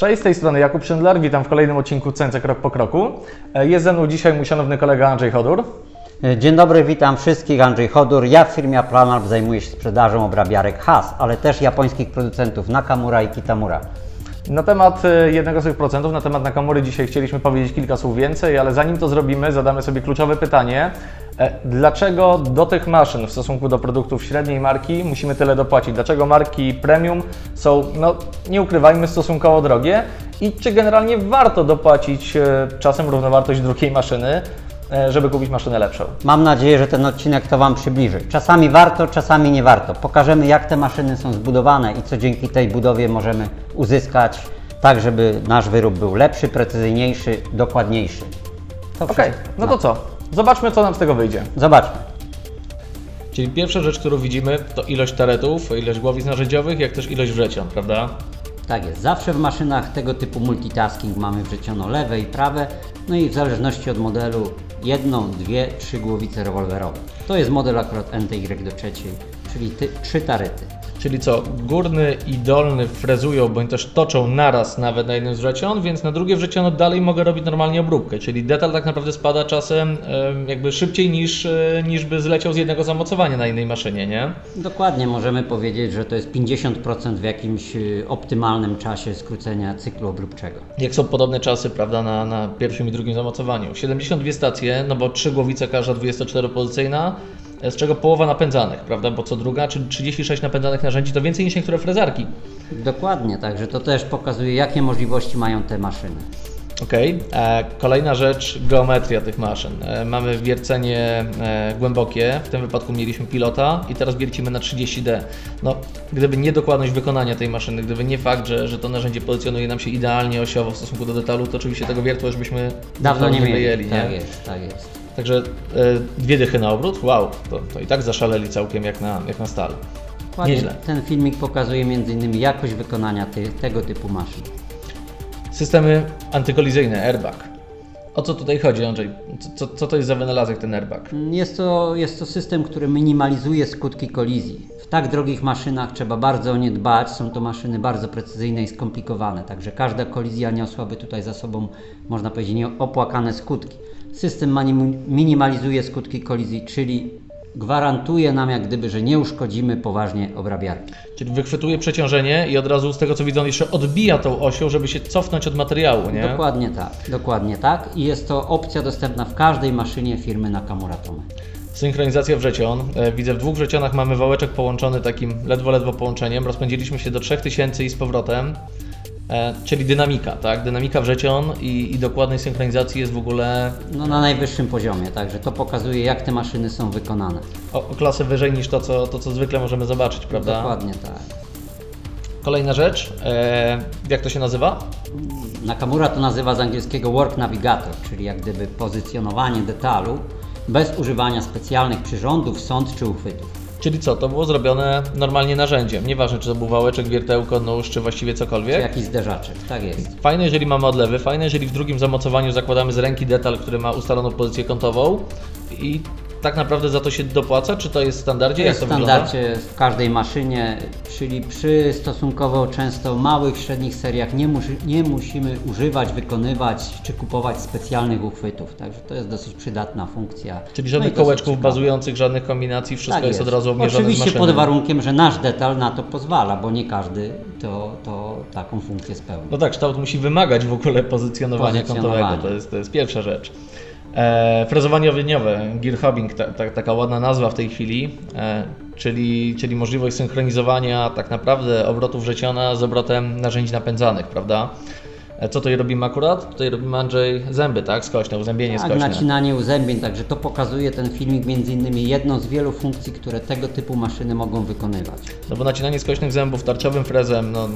Cześć, z tej strony Jakub Szydler, witam w kolejnym odcinku CNC Krok po Kroku. E, Jest ze mną dzisiaj mój szanowny kolega Andrzej Chodur. Dzień dobry, witam wszystkich. Andrzej Chodur. Ja w firmie Planalp zajmuję się sprzedażą obrabiarek HAS, ale też japońskich producentów Nakamura i Kitamura. Na temat e, jednego z tych procentów, na temat Nakamury dzisiaj chcieliśmy powiedzieć kilka słów więcej, ale zanim to zrobimy, zadamy sobie kluczowe pytanie. E, Dlaczego do tych maszyn w stosunku do produktów średniej marki musimy tyle dopłacić? Dlaczego marki premium są, no nie ukrywajmy, stosunkowo drogie? I czy generalnie warto dopłacić e, czasem równowartość drugiej maszyny, żeby kupić maszynę lepszą? Mam nadzieję, że ten odcinek to Wam przybliży. Czasami warto, czasami nie warto. Pokażemy, jak te maszyny są zbudowane i co dzięki tej budowie możemy uzyskać, tak żeby nasz wyrób był lepszy, precyzyjniejszy, dokładniejszy. To Okej, wszystko. no to co? Zobaczmy, co nam z tego wyjdzie. Zobaczmy. Czyli pierwsza rzecz, którą widzimy, to ilość taretów, ilość głowic narzędziowych, jak też ilość wrzeción, prawda? Tak jest. Zawsze w maszynach tego typu multitasking mamy wrzeciono lewe i prawe, no i w zależności od modelu jedną, dwie, trzy głowice rewolwerowe. To jest model akurat NTY do trzeciej, czyli ty, trzy tarety. Czyli co, górny i dolny frezują, bądź też toczą naraz nawet na jednym z wrzeción, więc na drugie wrzeciono dalej mogę robić normalnie obróbkę, czyli detal tak naprawdę spada czasem em, jakby szybciej niż, e, niż by zleciał z jednego zamocowania na innej maszynie, nie? Dokładnie możemy powiedzieć, że to jest 50% w jakimś y, optymalnym czasie skrócenia cyklu obróbczego. Jak są podobne czasy, prawda, na, na pierwszym i drugim zamocowaniu. 72 stacje, no bo trzy głowice każda 24-pozycyjna, z czego połowa napędzanych, prawda, bo co druga, czyli 36 napędzanych narzędzi, to więcej niż niektóre frezarki. Dokładnie, także to też pokazuje, jakie możliwości mają te maszyny. Okej. E, Kolejna rzecz, geometria tych maszyn. E, Mamy wiercenie e, głębokie, w tym wypadku mieliśmy pilota i teraz wiercimy na 30D. No, gdyby nie dokładność wykonania tej maszyny, gdyby nie fakt, że, że to narzędzie pozycjonuje nam się idealnie osiowo w stosunku do detalu, to oczywiście tego wiertła już byśmy Dawno nie mieli. wyjęli, nie? Tak jest, tak jest. Także e, dwie dychy na obrót, wow, to, to i tak zaszaleli całkiem jak na, jak na stal. Nieźle. Ten filmik pokazuje m.in. jakość wykonania ty, tego typu maszyn. Systemy antykolizyjne, airbag. O co tutaj chodzi, Andrzej? Co, co, to jest za wynalazek ten airbag? Jest to, jest to system, który minimalizuje skutki kolizji. W tak drogich maszynach trzeba bardzo o nie dbać. Są to maszyny bardzo precyzyjne i skomplikowane, także każda kolizja niosłaby tutaj za sobą, można powiedzieć, nieopłakane skutki. System minimalizuje skutki kolizji, czyli gwarantuje nam jak gdyby, że nie uszkodzimy poważnie obrabiarki. Czyli wychwytuje przeciążenie i od razu z tego co widzą jeszcze odbija tą osią, żeby się cofnąć od materiału, nie? Dokładnie tak, dokładnie tak. I jest to opcja dostępna w każdej maszynie firmy Nakamura Tome. Synchronizacja wrzeción. E, Widzę w dwóch wrzecionach mamy wałeczek połączony takim ledwo, ledwo połączeniem. Rozpędziliśmy się do 3000 i z powrotem. E, czyli dynamika, tak? Dynamika wrzeción i, i dokładnej synchronizacji jest w ogóle No, na najwyższym poziomie, także to pokazuje jak te maszyny są wykonane. o, o klasę wyżej niż to co, to, co zwykle możemy zobaczyć, prawda? Dokładnie tak. Kolejna rzecz, e, jak to się nazywa? Nakamura to nazywa z angielskiego work navigator, czyli jak gdyby pozycjonowanie detalu bez używania specjalnych przyrządów, sąd czy uchwytów. Czyli co, to było zrobione normalnie narzędziem. Nieważne, czy to był wałeczek, wiertełko, nóż, czy właściwie Czy cokolwiek. jakiś zderzaczek, tak jest. Fajne, jeżeli mamy odlewy, fajne, jeżeli w drugim zamocowaniu zakładamy z ręki detal, który ma ustaloną pozycję kątową i tak naprawdę za to się dopłaca, czy to jest w standardzie? To jest w to wygląda? standardzie w każdej maszynie, czyli przy stosunkowo często małych, średnich seriach nie, musi, nie musimy używać, wykonywać czy kupować specjalnych uchwytów, także to jest dosyć przydatna funkcja. Czyli No żadnych dosyć kołeczków bazujących, żadnych kombinacji, wszystko Tak jest. od razu obmierzone Oczywiście pod warunkiem, że nasz detal na to pozwala, bo nie każdy to, to taką funkcję spełni. No tak, kształt musi wymagać w ogóle pozycjonowania Pozycjonowania. kątowego, to jest, to jest pierwsza rzecz. E, frezowanie owieniowe, gear ta, ta, taka ładna nazwa w tej chwili, e, czyli, czyli możliwość synchronizowania tak naprawdę obrotu wrzeciona z obrotem narzędzi napędzanych, prawda? E, co tutaj robimy akurat? Tutaj robimy Andrzej zęby, tak? Skośne, uzębienie Tak, skośne. nacinanie uzębień, także to pokazuje ten filmik między innymi jedną z wielu funkcji, które tego typu maszyny mogą wykonywać. No bo nacinanie skośnych zębów tarczowym frezem, no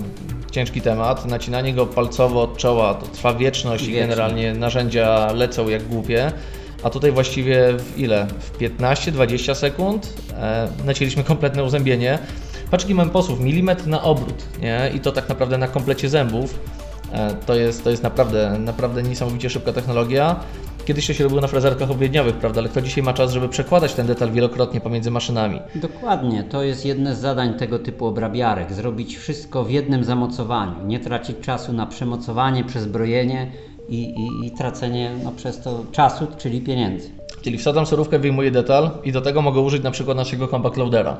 ciężki temat. Nacinanie go palcowo od czoła to trwa wieczność i Wiecznie. generalnie narzędzia lecą jak głupie. A tutaj właściwie w ile? W 15-20 sekund e, nacięliśmy kompletne uzębienie. Patrz, jaki mamy posłów, milimetr na obrót, nie? I to tak naprawdę na komplecie zębów. E, to, jest, to jest naprawdę, naprawdę niesamowicie szybka technologia. Kiedyś to się robiło na frezarkach obwiedniowych, prawda? Ale kto dzisiaj ma czas, żeby przekładać ten detal wielokrotnie pomiędzy maszynami? Dokładnie, to jest jedne z zadań tego typu obrabiarek. Zrobić wszystko w jednym zamocowaniu, nie tracić czasu na przemocowanie, przezbrojenie i, i, i tracenie no, przez to czasu, czyli pieniędzy. Czyli wsadzam surówkę, wyjmuję detal i do tego mogę użyć na przykład naszego compact loadera.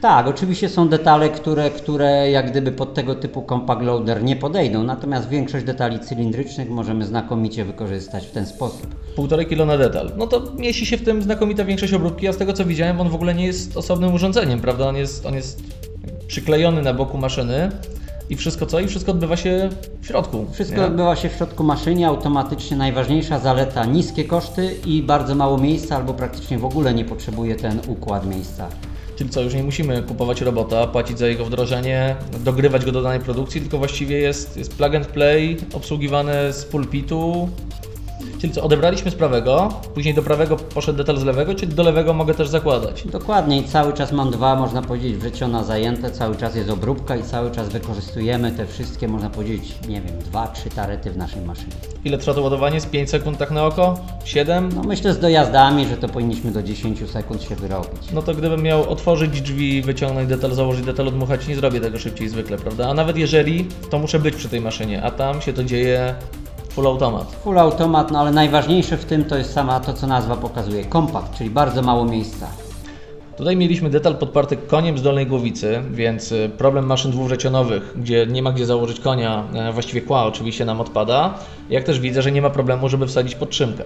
Tak, oczywiście są detale, które, które jak gdyby pod tego typu compact loader nie podejdą, natomiast większość detali cylindrycznych możemy znakomicie wykorzystać w ten sposób. Półtorej kilo na detal. No to mieści się w tym znakomita większość obróbki, a z tego co widziałem, on w ogóle nie jest osobnym urządzeniem, prawda? On jest, on jest przyklejony na boku maszyny i wszystko co? I wszystko odbywa się w środku. Wszystko nie? odbywa się w środku maszyny, automatycznie najważniejsza zaleta niskie koszty i bardzo mało miejsca, albo praktycznie w ogóle nie potrzebuje ten układ miejsca. Czyli co, już nie musimy kupować robota, płacić za jego wdrożenie, dogrywać go do danej produkcji, tylko właściwie jest, jest plug and play, obsługiwane z pulpitu. Czyli co, odebraliśmy z prawego, później do prawego poszedł detal z lewego, czyli do lewego mogę też zakładać. Dokładnie i cały czas mam dwa, można powiedzieć, wrzeciona zajęte, cały czas jest obróbka i cały czas wykorzystujemy te wszystkie, można powiedzieć, nie wiem, dwa, trzy tarety w naszej maszynie. Ile trwa to ładowanie? Z 5 sekund tak na oko? 7? No myślę z dojazdami, że to powinniśmy do 10 sekund się wyrobić. No to gdybym miał otworzyć drzwi, wyciągnąć detal, założyć detal, odmuchać, nie zrobię tego szybciej zwykle, prawda? A nawet jeżeli, to muszę być przy tej maszynie, a tam się to dzieje full automat. Full automat, no ale najważniejsze w tym to jest sama to, co nazwa pokazuje, kompakt, czyli bardzo mało miejsca. Tutaj mieliśmy detal podparty koniem z dolnej głowicy, więc y, problem maszyn dwurzecionowych, gdzie nie ma gdzie założyć konia, e, właściwie kła oczywiście nam odpada. Jak też widzę, że nie ma problemu, żeby wsadzić podtrzymkę.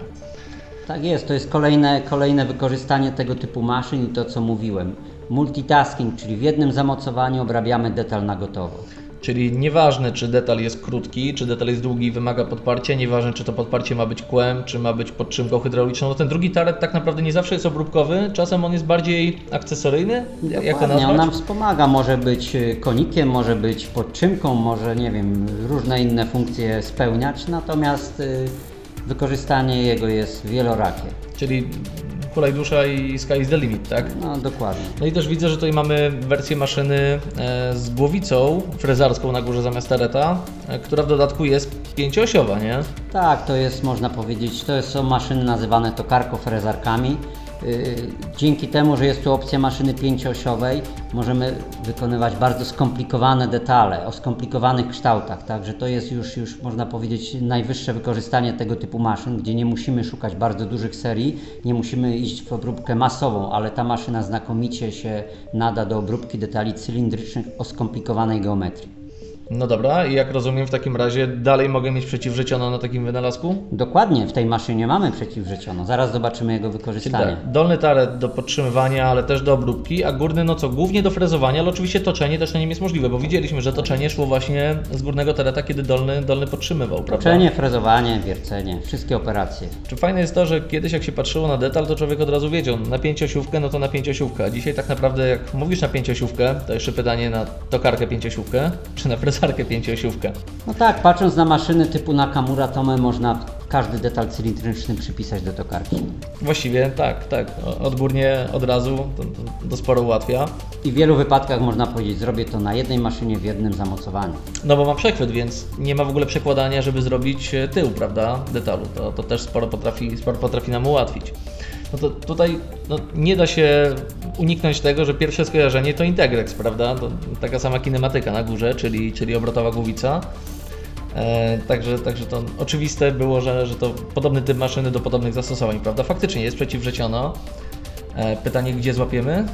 Tak jest, to jest kolejne, kolejne wykorzystanie tego typu maszyn i to, co mówiłem. Multitasking, czyli w jednym zamocowaniu obrabiamy detal na gotowo. Czyli nieważne, czy detal jest krótki, czy detal jest długi i wymaga podparcia, nieważne, czy to podparcie ma być kłem, czy ma być podtrzymką hydrauliczną. No ten drugi taret tak naprawdę nie zawsze jest obróbkowy, czasem on jest bardziej akcesoryjny, jak to Dokładnie, on nazwać? nam wspomaga, może być y, konikiem, może być podczymką, może nie wiem, różne inne funkcje spełniać, natomiast y, wykorzystanie jego jest wielorakie. Czyli hulaj dusza i sky is the limit, tak? No dokładnie. No i też widzę, że tutaj mamy wersję maszyny e, z głowicą frezarską na górze zamiast tareta, e, która w dodatku jest pięcioosiowa, nie? Tak, to jest, można powiedzieć, to są maszyny nazywane tokarko-frezarkami. Yy, Dzięki temu, że jest tu opcja maszyny pięcioosiowej, możemy wykonywać bardzo skomplikowane detale, o skomplikowanych kształtach, także to jest już, już można powiedzieć najwyższe wykorzystanie tego typu maszyn, gdzie nie musimy szukać bardzo dużych serii, nie musimy iść w obróbkę masową, ale ta maszyna znakomicie się nada do obróbki detali cylindrycznych o skomplikowanej geometrii. No dobra, i jak rozumiem, w takim razie dalej mogę mieć przeciwrzeciono na takim wynalazku? Dokładnie, w tej maszynie mamy przeciwrzeciono, zaraz zobaczymy jego wykorzystanie. tak, dolny taret do podtrzymywania, ale też do obróbki, a górny no co, głównie do frezowania, ale oczywiście toczenie też na nim jest możliwe, bo widzieliśmy, że toczenie szło właśnie z górnego tareta, kiedy dolny, dolny podtrzymywał, prawda? Toczenie, frezowanie, wiercenie, wszystkie operacje. Czy fajne jest to, że kiedyś jak się patrzyło na detal, to człowiek od razu wiedział, na pięciosiówkę, no to na pięciosiówkę. A dzisiaj tak naprawdę jak mówisz na pięciosiówkę, to jeszcze pytanie na tokarkę pięciosiówkę, czy na fresarkę pięciosiówkę. No tak, patrząc na maszyny typu Nakamura, to my można każdy detal cylindryczny przypisać do tokarki. Właściwie tak, tak, odgórnie od razu, to, to, to sporo ułatwia. I w wielu wypadkach można powiedzieć, zrobię to na jednej maszynie w jednym zamocowaniu. No bo ma przechwyt, więc nie ma w ogóle przekładania, żeby zrobić e, tył, prawda, detalu. To, to też sporo potrafi, sporo potrafi nam ułatwić. No to tutaj no, nie da się uniknąć tego, że pierwsze skojarzenie to Integrex, prawda? To taka sama kinematyka na górze, czyli, czyli obrotowa głowica. E, także, także to oczywiste było, że, że to podobny typ maszyny do podobnych zastosowań, prawda? Faktycznie jest przeciwrzeciono. E, pytanie, gdzie złapiemy?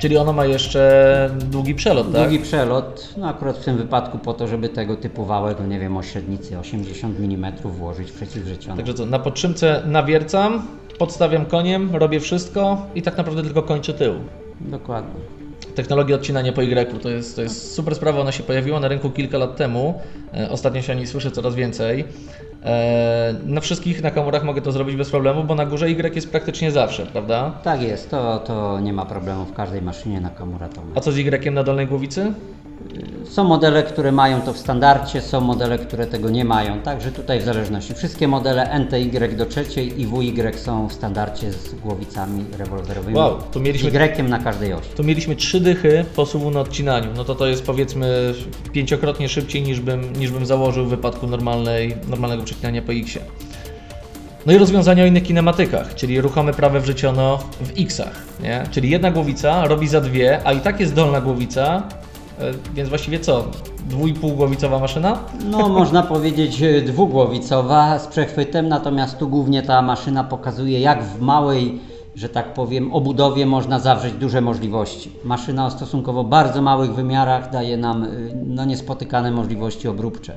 Czyli ono ma jeszcze długi przelot, tak? Długi przelot, no akurat w tym wypadku po to, żeby tego typu wałek, no nie wiem, o średnicy 80 mm włożyć przeciwrzeciono. Także co, na podtrzymce nawiercam, podstawiam koniem, robię wszystko i tak naprawdę tylko kończę tył. Dokładnie. Technologia odcinania po Y to jest, to jest super sprawa, ona się pojawiła na rynku kilka lat temu. E, Ostatnio się o niej słyszę coraz więcej. E, Na wszystkich nakamurach mogę to zrobić bez problemu, bo na górze Y jest praktycznie zawsze, prawda? Tak jest, to, to nie ma problemu w każdej maszynie Nakamura to ma. A co z Y na dolnej głowicy? Są modele, które mają to w standardzie, są modele, które tego nie mają, także tutaj w zależności. Wszystkie modele NTY do trzeciej i WY są w standardzie z głowicami rewolwerowymi. Wow, tu mieliśmy- Y na każdej osi. Tu mieliśmy trzy dychy posuwu na odcinaniu. No to to jest powiedzmy pięciokrotnie szybciej niż bym, niż bym założył w wypadku normalnej, normalnego przecinania po X. No i rozwiązania o innych kinematykach, czyli ruchome prawe wrzeciono w X-ach, nie? Czyli jedna głowica robi za dwie, a i tak jest dolna głowica, więc właściwie co? Dwójpółgłowicowa maszyna? No, można powiedzieć e, dwugłowicowa z przechwytem, natomiast tu głównie ta maszyna pokazuje, jak w małej, że tak powiem, obudowie można zawrzeć duże możliwości. Maszyna o stosunkowo bardzo małych wymiarach daje nam y, no, niespotykane możliwości obróbcze.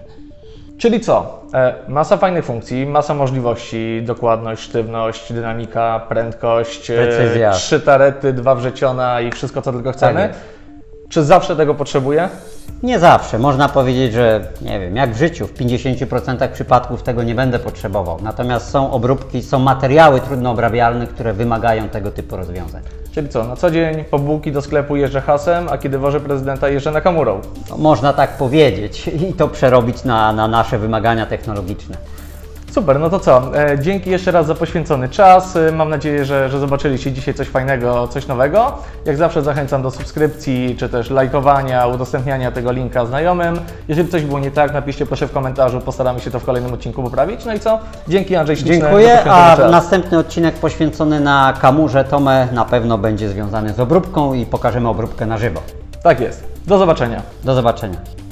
Czyli co? E, masa fajnych funkcji, masa możliwości, dokładność, sztywność, dynamika, prędkość, e, Precyzja. trzy tarety, dwa wrzeciona i wszystko co tylko chcemy. jest. Czy zawsze tego potrzebuję? Nie zawsze. Można powiedzieć, że nie wiem, jak w życiu, w 50% przypadków tego nie będę potrzebował. Natomiast są obróbki, są materiały trudno obrabialne, które wymagają tego typu rozwiązań. Czyli co? Na co dzień po bułki do sklepu jeżdżę hasem, a kiedy wożę prezydenta jeżdżę na kamurą. No, można tak powiedzieć i to przerobić na, na nasze wymagania technologiczne. Super, no to co? E, dzięki jeszcze raz za poświęcony czas. E, mam nadzieję, że, że zobaczyliście dzisiaj coś fajnego, coś nowego. Jak zawsze zachęcam do subskrypcji, czy też lajkowania, udostępniania tego linka znajomym. Jeżeli coś było nie tak, napiszcie proszę w komentarzu, postaramy się to w kolejnym odcinku poprawić. No i co? Dzięki Andrzej śliczne za Dziękuję, a czas. następny odcinek poświęcony na kamurze Tomę na pewno będzie związany z obróbką i pokażemy obróbkę na żywo. Tak jest. Do zobaczenia. Do zobaczenia.